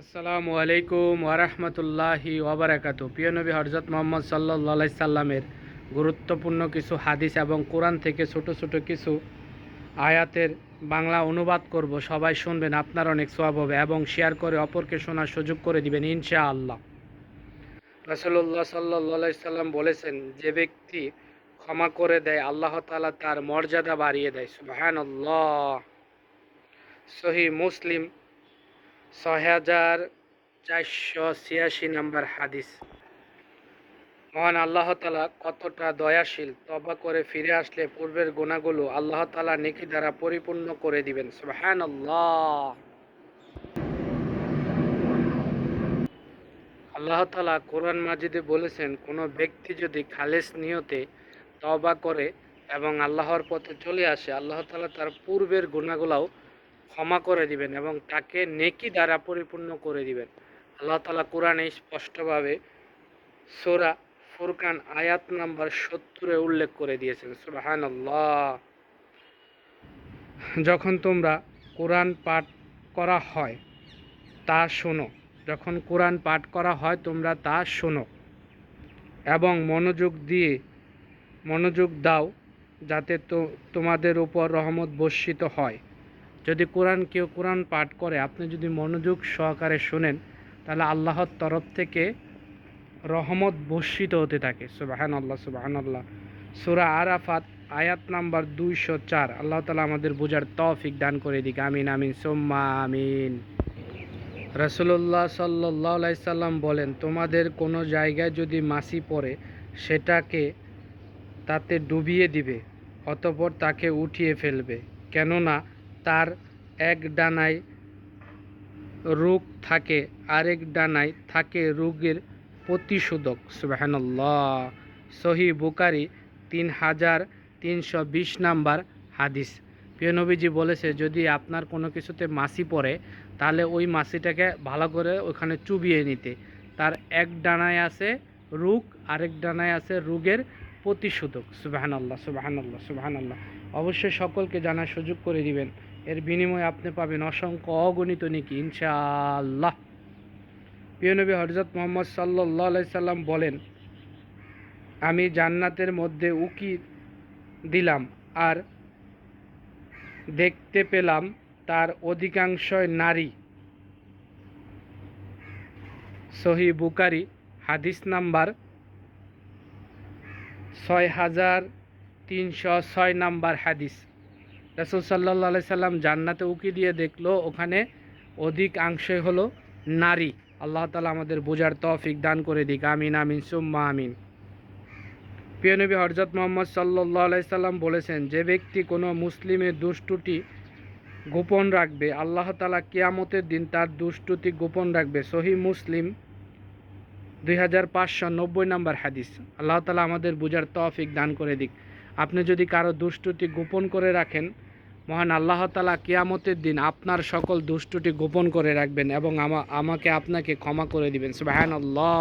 আসসালামু আলাইকুম ওরহমতুল্লাহি ওবরাকাত প্রিয় নবী হরজত মোহাম্মদ সাল্লা সাল্লামের গুরুত্বপূর্ণ কিছু হাদিস এবং কোরআন থেকে ছোট ছোট কিছু আয়াতের বাংলা অনুবাদ করব। সবাই শুনবেন, আপনার অনেক সব হবে এবং শেয়ার করে অপরকে শোনার সুযোগ করে দিবেন ইনশা আল্লাহ রসুল্লাহ সাল্লা সাল্লাম বলেছেন, যে ব্যক্তি ক্ষমা করে দেয়, আল্লাহ তালা তার মর্যাদা বাড়িয়ে দেয়। সুবাহান সহি মুসলিম ছয় হাজার চারশো ছিয়াশি নম্বর হাদিস। মহান আল্লাহ তালা কতটা দয়াশীল তবা করে ফিরে আসলে পূর্বের গুণাগুলো আল্লাহ তালা নেকি দ্বারা পরিপূর্ণ করে দিবেন। সুবহান আল্লাহ আল্লাহ তালা কোরআন মাজিদে বলেছেন, কোনো ব্যক্তি যদি খালেস নিয়তে তবা করে এবং আল্লাহর পথে চলে আসে, আল্লাহ তালা তার পূর্বের গুণাগুলাও ক্ষমা করে দিবেন এবং তাকে নেকি দ্বারা পরিপূর্ণ করে দিবেন। আল্লাহ তালা কোরআনে স্পষ্টভাবে সোরা ফুরকান আয়াত নাম্বার সত্তরে উল্লেখ করে দিয়েছেন সুবাহান যখন তোমরা কোরআন পাঠ করা হয়, তা শোনো। যখন কোরআন পাঠ করা হয়, তোমরা তা শোনো এবং মনোযোগ দিয়ে, মনোযোগ দাও যাতে তো তোমাদের উপর রহমত বর্ষিত হয়। যদি কোরআন কেউ কোরআন পাঠ করে, আপনি যদি মনোযোগ সহকারে শোনেন, তাহলে আল্লাহর তরফ থেকে রহমত বর্ষিত হতে থাকে। সুবাহান আল্লাহ সুবাহান আল্লাহ সুরা আরাফাত, আয়াত নাম্বার দুইশো চার। আল্লাহ তালা আমাদের বোঝার তফিক দান করে দিক। আমিন আমিন, সোম্মা আমিন। রসুল্লাহ সাল্লাহ সাল্লাম বলেন, তোমাদের কোনো জায়গায় যদি মাসি পড়ে, সেটাকে তাতে ডুবিয়ে দিবে, অতপর তাকে উঠিয়ে ফেলবে। কেননা তার এক ডানায় রোগ থাকে, আরেক ডানায় থাকে রোগের প্রতিষেধক সুবাহান্লাহ সহি বুকারি তিন হাজার তিনশো বিশ নাম্বার হাদিস। প্রিয় নবীজি বলেছে, যদি আপনার কোনো কিছুতে মাসি পড়ে, তাহলে ওই মাসিটাকে ভালো করে ওখানে চুবিয়ে নিতে। তার এক ডানায় আছে রোগ, আরেক ডানায় আছে রোগের প্রতিষেধক সুবাহান আল্লাহ সুবাহান আল্লাহ সুবাহান আল্লাহ অবশ্যই সকলকে জানার সুযোগ করে দিবেন। এর বিনিময়ে আপনি পাবেন অসংখ্য অগণিত নিকি, ইনশাআল্লাহ। প্রিয় নবী হজরত মোহাম্মদ সাল্লাহ সাল্লাম বলেন, আমি জান্নাতের মধ্যে উকি দিলাম আর দেখতে পেলাম তার অধিকাংশই নারী। সহি বুকারি হাদিস নাম্বার ছয় হাজার তিনশো ছয় নাম্বার হাদিস। রাসুল সাল্লাহ সাল্লাম জান্নাতে উকি দিয়ে দেখল, ওখানে অধিকাংশই হলো নারী। আল্লাহ তালা আমাদের বোঝার তফিক দান করে দিক। আমিন আমিন, সুম্মা, আমিন। প্রিয় নবী হরজত মোহাম্মদ সাল্লাহ সাল্লাম বলেছেন, যে ব্যক্তি কোনো মুসলিমের দুষ্টুটি গোপন রাখবে, আল্লাহ তালা কিয়ামতের দিন তার দুষ্টুটি গোপন রাখবে। সহি মুসলিম দুই হাজার পাঁচশো নব্বই নম্বর হাদিস। আল্লাহ তালা আমাদের বোঝার তফিক দান করে দিক। আপনি যদি কারও দুষ্টুটি গোপন করে রাখেন মহান আল্লাহ তালা কিয়ামতের দিন আপনার সকল দুষ্টুটি গোপন করে রাখবেন এবং আমা আমাকে আপনাকে ক্ষমা করে দিবেন। সুবাহান আল্লাহ